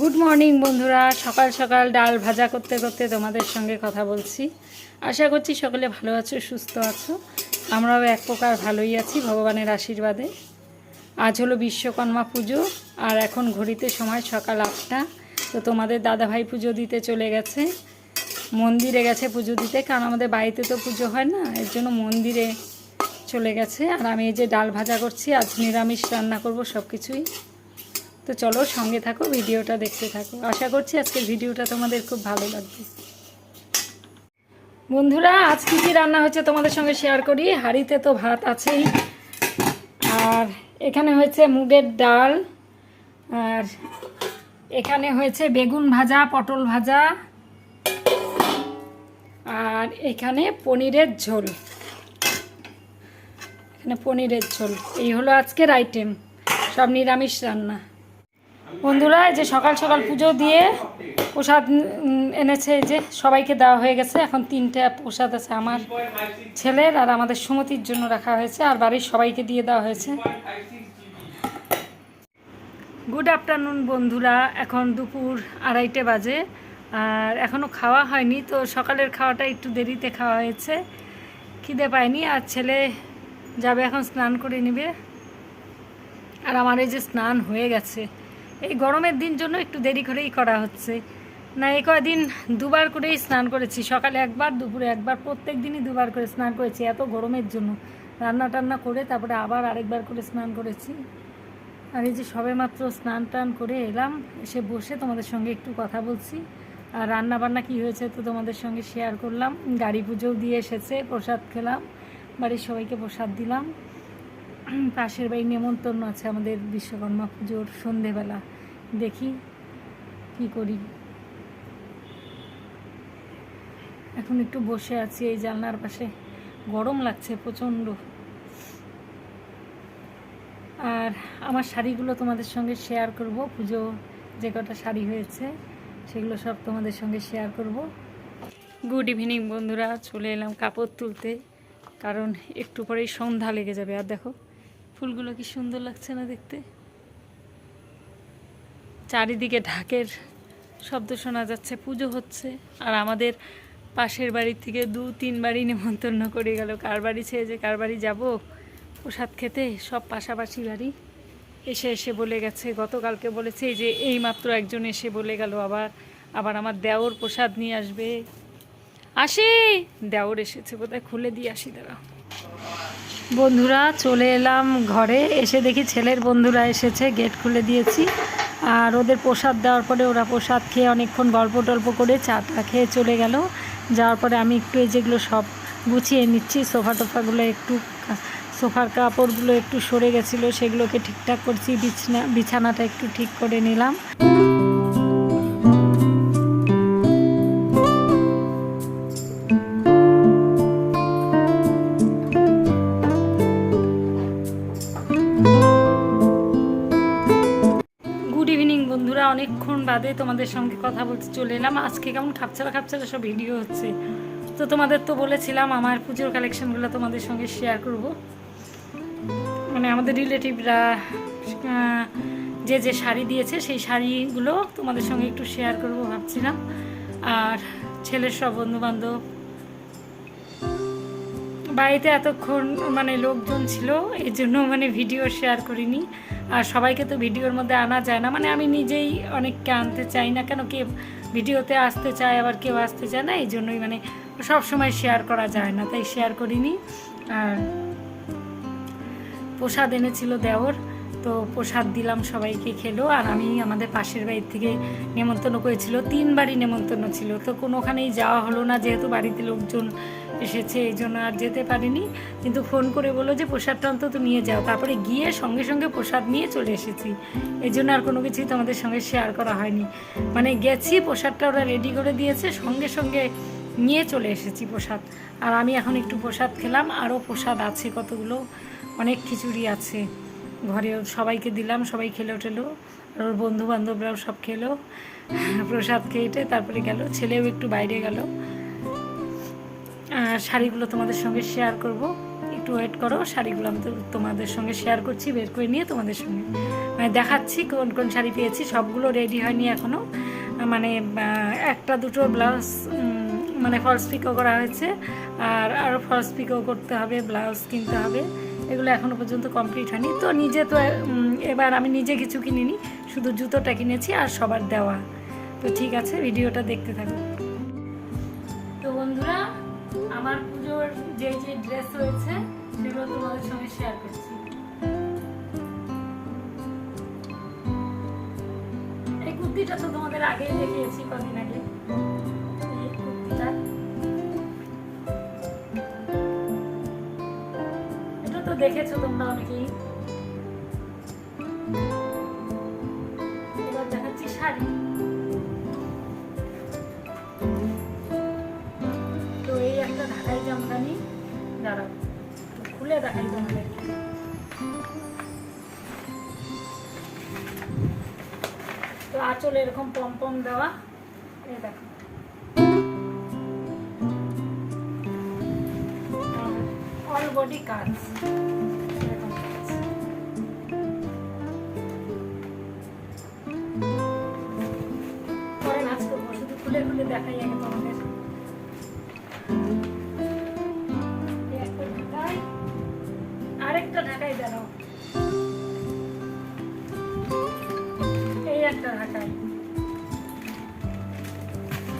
Good morning বন্ধুরা। সকাল সকাল ডাল ভাজা করতে করতে তোমাদের সঙ্গে কথা বলছি। আশা করছি সকলে ভালো আছো, সুস্থ আছো। আমরাও এক প্রকার ভালোই আছি, ভগবানের আশীর্বাদে। আজ হলো বিশ্বকর্মা পুজো, আর এখন ঘড়িতে সময় সকাল আটটা। তো তোমাদের দাদাভাই পুজো দিতে চলে গেছে। মন্দিরে গেছে পুজো দিতে, কারণ আমাদের বাড়িতে তো পুজো হয় না, এর জন্য মন্দিরে চলে গেছে। আর আমি এই যে ডাল ভাজা করছি, আজ নিরামিষ রান্না করব সব কিছুই তো চলো সঙ্গে থাকো, ভিডিওটা দেখতে থাকো। আশা করছি আজকের ভিডিওটা তোমাদের খুব ভালো লাগবে। বন্ধুরা, আজ কী কী রান্না হচ্ছে তোমাদের সঙ্গে শেয়ার করি? হাঁড়িতে তো ভাত আছেই। আর এখানে হয়েছে মুগের ডাল। আর এখানে হয়েছে বেগুন ভাজা, পটল ভাজা। আর এখানে পনিরের ঝোল। এখানে পনিরের ঝোল। এই হলো আজকের আইটেম সব নিরামিষ রান্না। বন্ধুরা, এই যে সকাল সকাল পুজো দিয়ে প্রসাদ এনেছে যে সবাইকে দেওয়া হয়ে গেছে। এখন তিনটা প্রসাদ আছে আমার ছেলের আর আমাদের সুমতির জন্য রাখা হয়েছে, আর বাড়ির সবাইকে দিয়ে দেওয়া হয়েছে। গুড আফটারনুন বন্ধুরা। এখন দুপুর আড়াইটে বাজে, আর এখনও খাওয়া হয়নি, তো সকালের খাওয়াটা একটু দেরিতে খাওয়া হয়েছে। খিদে পায়নি, আর ছেলে যাবে এখন স্নান করে নেবে। আর আমার এই যে স্নান হয়ে গেছে। এই গরমের দিন জন্য একটু দেরি করেই করা হচ্ছে। না, এই কদিন দুবার করেই স্নান করেছি। সকালে একবার, দুপুরে একবার, প্রত্যেক দিনই দুবার করে স্নান করেছি এত গরমের জন্য। রান্না টান্না করে তারপরে আবার আরেকবার করে স্নান করেছি। আর এই যে সবে মাত্র স্নান টান করে এলাম, এসে বসে তোমাদের সঙ্গে একটু কথা বলছি। আর রান্না বান্না কী হয়েছে তো তোমাদের সঙ্গে শেয়ার করলাম। গাড়ি পুজোও দিয়ে এসেছে, প্রসাদ খেলাম, বাড়ির সবাইকে প্রসাদ দিলাম। পাশের বাড়ি নেমন্তন্ন আছে আমাদের বিশ্বকর্মা পুজোর সন্ধেবেলা। দেখি কি করি। এখন একটু বসে আছি এই জানলার পাশে। গরম লাগছে প্রচণ্ড। আর আমার শাড়িগুলো তোমাদের সঙ্গে শেয়ার করব। পুজো যে কটা শাড়ি হয়েছে, সেগুলো সব তোমাদের সঙ্গে শেয়ার করব। গুড ইভিনিং বন্ধুরা, চলে এলাম কাপড় তুলতে। কারণ একটু পরেই সন্ধ্যা লেগে যাবে। আর দেখো ফুলগুলো কি সুন্দর লাগছে না দেখতে? চারিদিকে ঢাকের শব্দ শোনা যাচ্ছে, পুজো হচ্ছে, আর আমাদের পাশের বাড়ির থেকে দু তিন বাড়ি নেমন্তন্ন করে গেল। কার বাড়ি ছেড়ে যে কার বাড়ি যাব? প্রসাদ খেতে সব পাশাপাশি বাড়ি। এসে এসে বলে গেছে, গতকালকে বলেছে যে এই মাত্র একজন এসে বলে গেল, আবার আবার আমার দেওর প্রসাদ নিয়ে আসবে। আসি! দেওর এসেছে বোধহয়, খুলে দিয়ে আসি দাঁড়া বন্ধুরা, চলে এলাম ঘরে। এসে দেখি ছেলের বন্ধুরা এসেছে, গেট খুলে দিয়েছি। আর ওদের প্রসাদ দেওয়ার পরে ওরা প্রসাদ খেয়ে অনেকক্ষণ গল্প টল্প করে চা চাটা খেয়ে চলে গেল। যাওয়ার পরে আমি একটু এই যেগুলো সব গুছিয়ে নিচ্ছি, সোফা টোফাগুলো একটু সোফার কাপড়গুলো একটু সরে গেছিল, সেগুলোকে ঠিকঠাক করছি, বিছনা বিছানাটা একটু ঠিক করে নিলাম। বন্ধুরা, অনেকক্ষণ বাদে তোমাদের সঙ্গে কথা বলতে চলে এলাম। আজকে কেমন খাপছাড়া খাপছাড়া সব ভিডিও হচ্ছে। তো তোমাদের তো বলেছিলাম, আমার পুজোর কালেকশনগুলো তোমাদের সঙ্গে শেয়ার করব। মানে আমাদের রিলেটিভরা যে যে শাড়ি দিয়েছে, সেই শাড়িগুলো তোমাদের সঙ্গে একটু শেয়ার করব ভাবছিলাম। আর ছেলের সব বন্ধুবান্ধব, বাড়িতে এতক্ষণ মানে লোকজন ছিল এই জন্য মানে ভিডিও শেয়ার করিনি। আর সবাইকে তো ভিডিওর মধ্যে আনা যায় না। মানে আমি নিজেই অনেককে আনতে চাই না কেন কে ভিডিওতে আসতে চায়, আবার কেউ আসতে চায় না, এই জন্যই মানে সব সময় শেয়ার করা যায় না। তাই শেয়ার করিনি। আর প্রসাদ এনেছিল দেওর, তো প্রসাদ দিলাম সবাইকে খেলো। আর আমি আমাদের পাশের বাড়ির থেকে নেমন্তন্ন করেছিল তিন বাড়ি নেমন্তন্ন ছিল। তো কোনোখানেই যাওয়া হলো না, যেহেতু বাড়িতে লোকজন এসেছে, এই জন্য আর যেতে পারিনি। কিন্তু ফোন করে বলল যে, প্রসাদটা অন্তত নিয়ে যাও। তারপরে গিয়ে সঙ্গে সঙ্গে প্রসাদ নিয়ে চলে এসেছি। এই জন্য আর কোনো কিছুই তোমাদের সঙ্গে শেয়ার করা হয়নি। মানে গেছি, প্রসাদটা ওরা রেডি করে দিয়েছে, সঙ্গে সঙ্গে নিয়ে চলে এসেছি প্রসাদ। আর আমি এখন একটু প্রসাদ খেলাম, আরও প্রসাদ আছে কতগুলো, অনেক খিচুড়ি আছে। ঘরে সবাইকে দিলাম, সবাই খেলো টেলো, আর ওর বন্ধু বান্ধবরাও সব খেলো। প্রসাদ খেয়েটে তারপরে গেল, ছেলেও একটু বাইরে গেল। শাড়িগুলো তোমাদের সঙ্গে শেয়ার করব। একটু ওয়েট করো, শাড়িগুলো আমি তোমাদের সঙ্গে শেয়ার করছি, বের করে নিয়ে তোমাদের সঙ্গে। মানে দেখাচ্ছি কোন কোন শাড়ি পেয়েছি, সবগুলো রেডি হয়নি এখনও মানে একটা দুটো ব্লাউজ মানে ফলস পিকও করা হয়েছে, আর আরও ফলস পিকও করতে হবে ব্লাউজ কিনতে হবে। এগুলো এখনও পর্যন্ত কমপ্লিট হয়নি। তো নিজে তো এবার আমি নিজে কিছু কিনিনি, শুধু জুতোটা কিনেছি আর সবার দেওয়া। তো ঠিক আছে, ভিডিওটা দেখতে থাকো। আমার পুজোর যে যে ড্রেস রয়েছে, সেগুলো তোমাদের সঙ্গে শেয়ার করছি। এই কুর্তিটা তো তোমাদের আগেই দেখিয়েছি কদিন আগে। এটা তো দেখেছ তোমরা অনেকেই। আঁচল এরকম পম পম দেওয়া। এই দেখো। অল বডি কাজ এই একটা ঢাকাই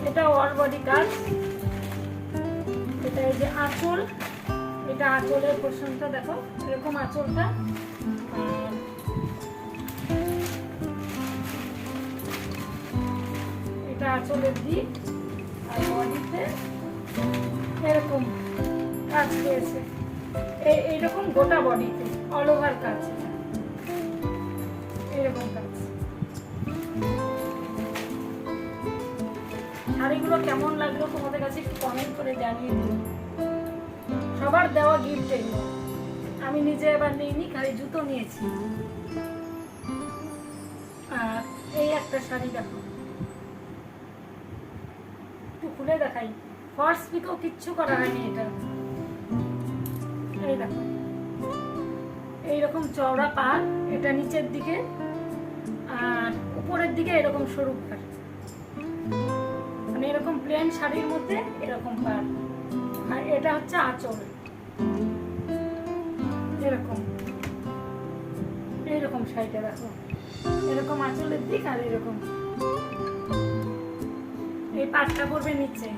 এটা অল বডি কাজ। এটা এই যে আঁচল। এটা আঁচলের পোর্শনটা দেখো, এরকম আঁচলটা। এটা আঁচলের দিক, আর বডিতে এরকম কাজ পেয়েছে এই এইরকম গোটা বডিতে অল ওভার কাজ। এরকম কাজ। শাড়িগুলো কেমন লাগল তোমাদের কাছে একটু কমেন্ট করে জানিয়ে দিও। সবার দেওয়া গিফট এগুলো। আমি নিজে এবার নিইনি, খালি জুতো নিয়েছি। আর এই একটা শাড়ি দেখো। একটু খুলে দেখাই। ফর্স পিকও কিচ্ছু করা হয়নি এটা। এই দেখো। এইরকম চওড়া পার এটা নিচের দিকে। আর উপরের দিকে এরকম সরু পার মানে এরকম প্লেন শাড়ির মধ্যে এরকম পার। আর এটা হচ্ছে আঁচল। এরকম। এরকম শাড়িটা দেখো। এরকম আঁচলের দিক আর এরকম। এই পাটটা পড়বে নিচে।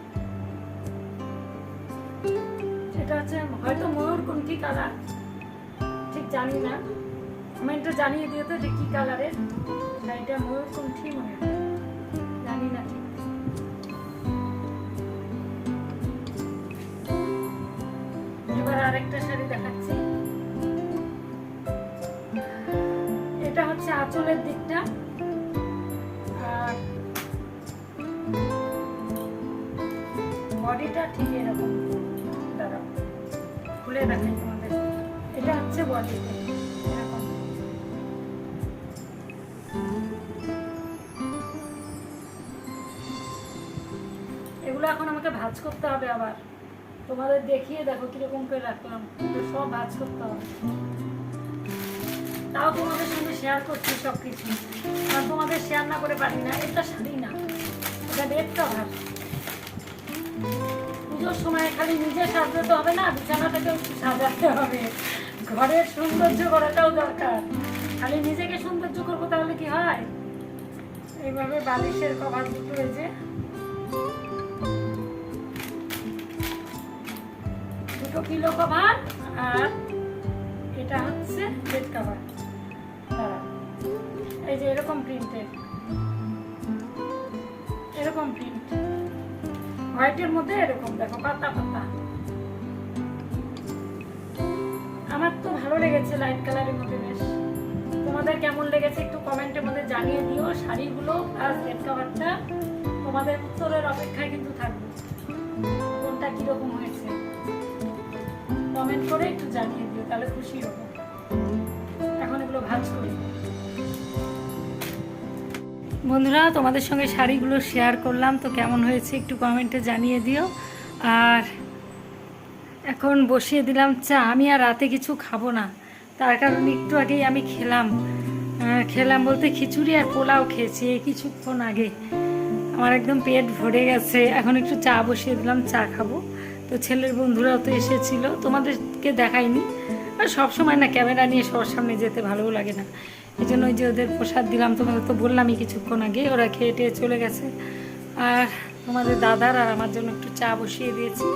এটা হচ্ছে, হয়তো ময়ূর কোনটি কালার ঠিক জানি না। কমেন্টে জানিয়ে দিও তো যে কি কালারের শাড়িটা ময়ূর কোনটি মনে জানি না ঠিক। আরেকটা শাড়ি দেখাচ্ছি। এটা হচ্ছে আঁচলের দিকটা। আর বডিটা ঠিক এরকম। দাঁড়াও, খুলে দেখাই তোমাদের। এটা হচ্ছে এরকম। এগুলো এখন আমাকে ভাজ করতে হবে আবার। তোমাদের দেখিয়ে দেখো কীরকম করে রাখলাম। সব ভাজ করতে হবে। তাও তোমাদের সঙ্গে শেয়ার করছি সব কিছু আর তোমাদের শেয়ার না করে পারি না, এটা শাড়ি না। এটা রেড কাভার পুজোর সময় খালি নিজে সাজাতে হবে না, বিছানাটাকেও সাজাতে হবে। ঘরের সৌন্দর্য করাটাও দরকার। খালি নিজেকে সৌন্দর্য করব তাহলে কি হয়? এইভাবে বালিশের কভার দুটো যে কিলো কভার আর এটা হচ্ছে বেড কভার এই যে এরকম প্রিন্টের এরকম প্রিন্ট হোয়াইটের মধ্যে এরকম, দেখো, পাতা পাতা। আমার তো ভালো লেগেছে লাইট কালারের মধ্যে বেশ। তোমাদের কেমন লেগেছে একটু কমেন্টের মধ্যে জানিয়ে দিও। শাড়িগুলো আর বেড কভারটা তোমাদের উত্তরের অপেক্ষায় কিন্তু থাকবে। কোনটা কীরকম হয়েছে? কমেন্ট করে একটু জানিয়ে দিও, তাহলে খুশি হব। এখন এগুলো ভাজ করি। বন্ধুরা, তোমাদের সঙ্গে শাড়িগুলো শেয়ার করলাম, তো কেমন হয়েছে একটু কমেন্টে জানিয়ে দিও। আর এখন বসিয়ে দিলাম চা। আমি আর রাতে কিছু খাব না। তার কারণে একটু আগেই আমি খেলাম। খেলাম বলতে খিচুড়ি আর পোলাও খেয়েছি, এই কিছুক্ষণ আগে। আমার একদম পেট ভরে গেছে। এখন একটু চা বসিয়ে দিলাম, চা খাব। তো ছেলের বন্ধুরাও তো এসেছিল, তোমাদেরকে দেখাইনি। আর সবসময় না ক্যামেরা নিয়ে সবার সামনে যেতে ভালোও লাগে না। এই জন্য ওই যে ওদের প্রসাদ দিলাম, তোমাদের তো বললামই কিছুক্ষণ আগে, ওরা খেয়ে টেয়ে চলে গেছে। আর তোমাদের দাদার আর আমার জন্য একটু চা বসিয়ে দিয়েছি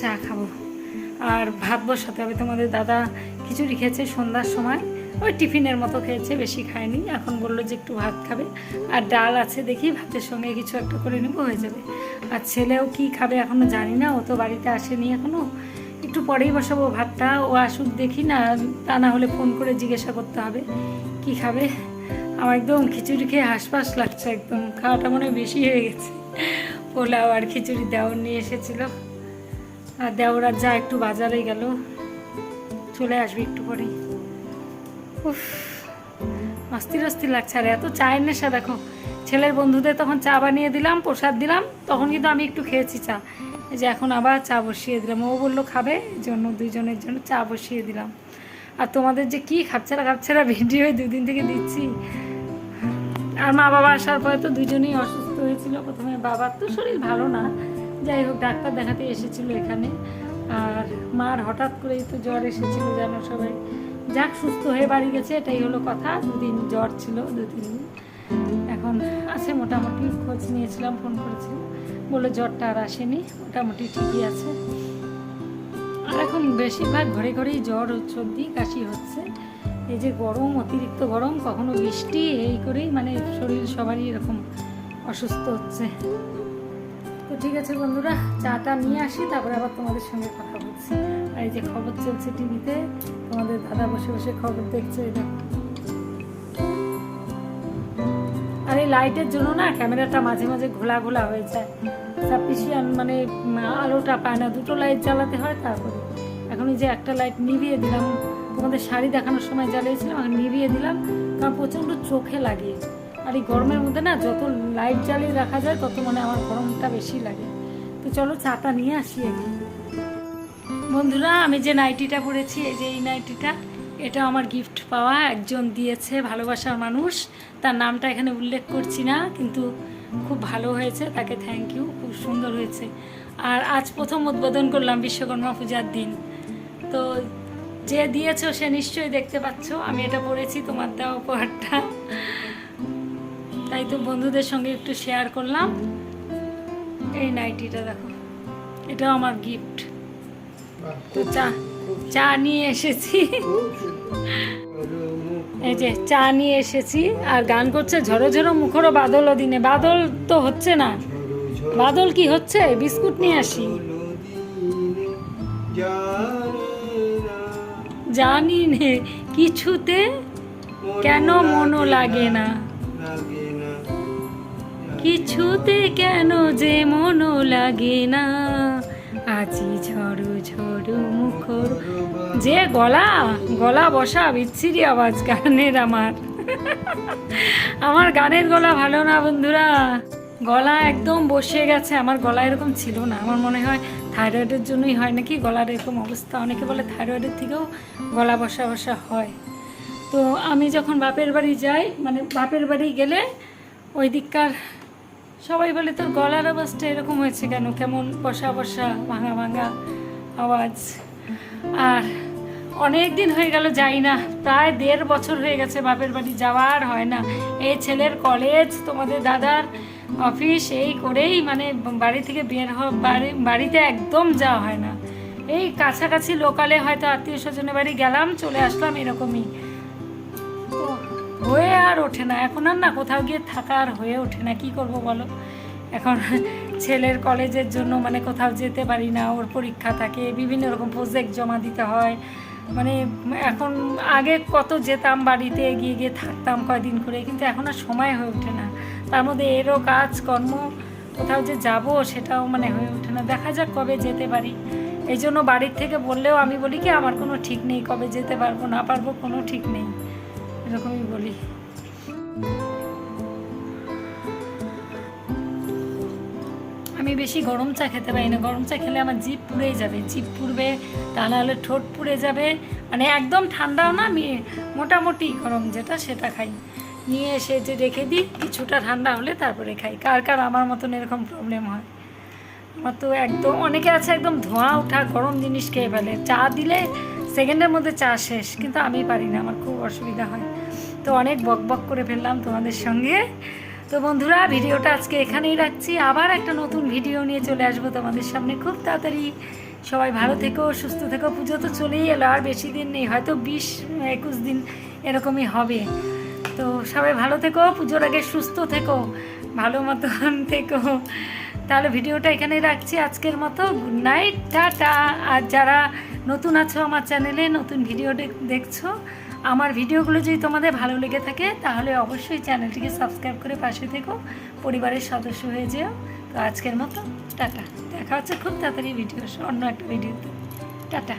চা খাব। আর ভাত বসাতে হবে, তোমাদের দাদা খিচুড়ি খেয়েছে সন্ধ্যার সময়। ওই টিফিনের মতো খেয়েছে, বেশি খায়নি। এখন বলল যে একটু ভাত খাবে। আর ডাল আছে দেখি, ভাতের সঙ্গে কিছু একটা করে নেব, হয়ে যাবে। আর ছেলেও কি খাবে এখনও জানি না, ও তো বাড়িতে আসেনি এখনও একটু পরেই বসাবো ভাতটা, ও আসুক দেখি না, তা না হলে ফোন করে জিজ্ঞাসা করতে হবে, কি খাবে? আমার একদম খিচুড়ি খেয়ে হাসপাস লাগছে একদম, খাওয়াটা মনে বেশি হয়ে গেছে। পোলাও আর খিচুড়ি দেওয়ার নিয়ে এসেছিল। আর দেওরার যা একটু বাজারে গেল, চলে আসবে একটু পরেই। উফ অস্থির অস্থির লাগছে। আর এত চায়ের নেশা, দেখো, ছেলের বন্ধুদের তখন চা বানিয়ে দিলাম, প্রসাদ দিলাম, তখন কিন্তু আমি একটু খেয়েছি চা। যে এখন আবার চা বসিয়ে দিলাম। ও বলল, খাবে? জন্য দুইজনের জন্য চা বসিয়ে দিলাম। আর তোমাদের যে কি খাপছাড়া খাপছাড়া ভিডিও দুদিন থেকে দিচ্ছি। আর মা বাবা আসার পরে তো দুজনেই অসুস্থ হয়েছিল। প্রথমে বাবার তো শরীর ভালো না। যাই হোক, ডাক্তার দেখাতে এসেছিল এখানে। আর মার হঠাৎ করেই তো জ্বর এসেছিল, জানো সবাই। যাক, সুস্থ হয়ে বাড়ি গেছে, এটাই হলো কথা। দুদিন জ্বর ছিল দু তিন দিন এখন আছে, মোটামুটি খোঁজ নিয়েছিলাম, ফোন করেছিলাম। বলে জ্বরটা আর আসেনি, মোটামুটি ঠিকই আছে। আর এখন বেশিরভাগ ঘরে ঘরেই জ্বর সর্দি, কাশি হচ্ছে। এই যে গরম, অতিরিক্ত গরম, কখনো বৃষ্টি, এই করেই মানে শরীর সবারই এরকম অসুস্থ হচ্ছে। তো ঠিক আছে বন্ধুরা চাটা নিয়ে আসি, তারপরে আবার তোমাদের সঙ্গে কথা বলছি। আর এই যে খবর চলছে টিভিতে, তোমাদের দাদা বসে বসে খবর দেখছে দেখো আর এই লাইটের জন্য না ক্যামেরাটা মাঝে মাঝে ঘোলা ঘোলা হয়ে যায়। সাফিসিয়ান মানে আলোটা পায় না, দুটো লাইট জ্বালাতে হয় তারপরে। এখন যে একটা লাইট নিভিয়ে দিলাম, তোমাদের শাড়ি দেখানোর সময় জ্বালিয়েছিলাম, এখন নিভিয়ে দিলাম, কারণ প্রচণ্ড চোখে লাগে। আর এই গরমের মধ্যে না যত লাইট জ্বালিয়ে রাখা যায়, তত মানে আমার গরমটা বেশি লাগে। তো চলো চাটা নিয়ে আসি আগে বন্ধুরা, আমি যে নাইটিটা পরেছি, এই যে এই নাইটিটা এটা আমার গিফট পাওয়া, একজন দিয়েছে ভালোবাসার মানুষ। তার নামটা এখানে উল্লেখ করছি না, কিন্তু খুব ভালো হয়েছে, তাকে থ্যাংক ইউ খুব সুন্দর হয়েছে। আর আজ প্রথম উদ্বোধন করলাম বিশ্বকর্মা পূজার দিন। তো যে দিয়েছ, সে নিশ্চয়ই দেখতে পাচ্ছ, আমি এটা পড়েছি তোমার দেওয়া উপহারটা। তাই তো বন্ধুদের সঙ্গে একটু শেয়ার করলাম। এই নাইটিটা দেখো, এটাও আমার গিফট তো চা চা নিয়ে এসেছি। এই যে চা নিয়ে এসেছি, আর গান করছে ঝড়ো ঝড়ো মুখরো বাদল দিনে। বাদল তো হচ্ছে না। বাদল কি হচ্ছে? বিস্কুট নিয়ে আসি। জানি নে, কিছুতে কেন মনও লাগে না। কিছুতে কেন যে মনও লাগে না। আজি ঝড়ো ঝড়ো মুখর। যে গলা গলা বসা বিচ্ছিরি আওয়াজ গানের আমার। আমার গানের গলা ভালো না বন্ধুরা। গলা একদম বসে গেছে, আমার গলা এরকম ছিল না। আমার মনে হয় থাইরয়েডের জন্যই হয় নাকি? গলার এরকম অবস্থা। অনেকে বলে থাইরয়েডের থেকেও গলা বসা বসা হয়। তো আমি যখন বাপের বাড়ি যাই মানে বাপের বাড়ি গেলে ওই দিককার সবাই বলে, তোর গলার আওয়াজটা এরকম হয়েছে কেন? কেমন বসা বসা, ভাঙা ভাঙা আওয়াজ? আর অনেক দিন হয়ে গেল, যাই না। প্রায় দেড় বছর হয়ে গেছে বাপের বাড়ি যাওয়ার, হয় না। এই ছেলের কলেজ তোমাদের দাদার অফিস, এই করেই মানে বাড়ি থেকে বের হওয়া, বাড়ি, বাড়িতে একদম যাওয়া হয় না। এই কাছাকাছি লোকালে হয়তো আত্মীয় স্বজনের বাড়ি গেলাম, চলে আসলাম এরকমই। হয়ে আর ওঠে না। এখন আর না, কোথাও গিয়ে থাকা আর হয়ে ওঠে না। কি করব বলো? এখন ছেলের কলেজের জন্য মানে কোথাও যেতে পারি না, ওর পরীক্ষা থাকে, বিভিন্ন রকম প্রজেক্ট জমা দিতে হয়। মানে এখন আগে কত যেতাম বাড়িতে গিয়ে গিয়ে থাকতাম কয়দিন করে, কিন্তু এখন আর সময় হয়ে ওঠে না। তার মধ্যে এরও কাজ, কর্ম, কোথাও যে যাব সেটাও মানে হয়ে ওঠে না। দেখা যাক কবে যেতে পারি। এই জন্য বাড়ির থেকে বললেও আমি বলি কি, আমার কোনো ঠিক নেই, কবে যেতে পারব, না পারব, কোনো ঠিক নেই। এরকমই বলি। আমি বেশি গরম চা খেতে পারি না। গরম চা খেলে আমার জিভ পুড়েই যাবে। জিভ পুড়বে তা নাহলে ঠোঁট পুড়ে যাবে। মানে একদম ঠান্ডাও না, আমি মোটামুটি গরম যেটা সেটা খাই। নিয়ে এসে যে রেখে দিই, কিছুটা ঠান্ডা হলে তারপরে খাই। কার কার আমার মতন এরকম প্রবলেম হয়? আমার তো একদম, অনেকে আছে একদম ধোঁয়া ওঠা গরম জিনিস খেয়ে ফেলে। চা দিলে সেকেন্ডের মধ্যে চা শেষ, কিন্তু আমি পারি না, আমার খুব অসুবিধা হয়। তো অনেক বক বক করে ফেললাম তোমাদের সঙ্গে। তো বন্ধুরা, ভিডিওটা আজকে এখানেই রাখছি। আবার একটা নতুন ভিডিও নিয়ে চলে আসব তোমাদের সামনে খুব তাড়াতাড়ি। সবাই ভালো থেকো, সুস্থ থেকো। পুজো তো চলেই এলো, আর বেশি দিন নেই, হয়তো বিশ, একুশ দিন এরকমই হবে। তো সবাই ভালো থেকো, পুজোর আগে সুস্থ থেকো, ভালো মতন থেকো। তাহলে ভিডিওটা এখানেই রাখছি। আজকের মতো গুড নাইট, টাটা। আর যারা নতুন আছো আমার চ্যানেলে, নতুন ভিডিও দেখ- দেখছ। আমার ভিডিওগুলো যদি তোমাদের ভালো লেগে থাকে, তাহলে অবশ্যই চ্যানেলটিকে সাবস্ক্রাইব করে পাশে থেকো, পরিবারের সদস্য হয়ে যেও। তো আজকের মতো, টাটা। দেখা হচ্ছে খুব তাড়াতাড়ি ভিডিও, অন্য একটা ভিডিওতে। টাটা।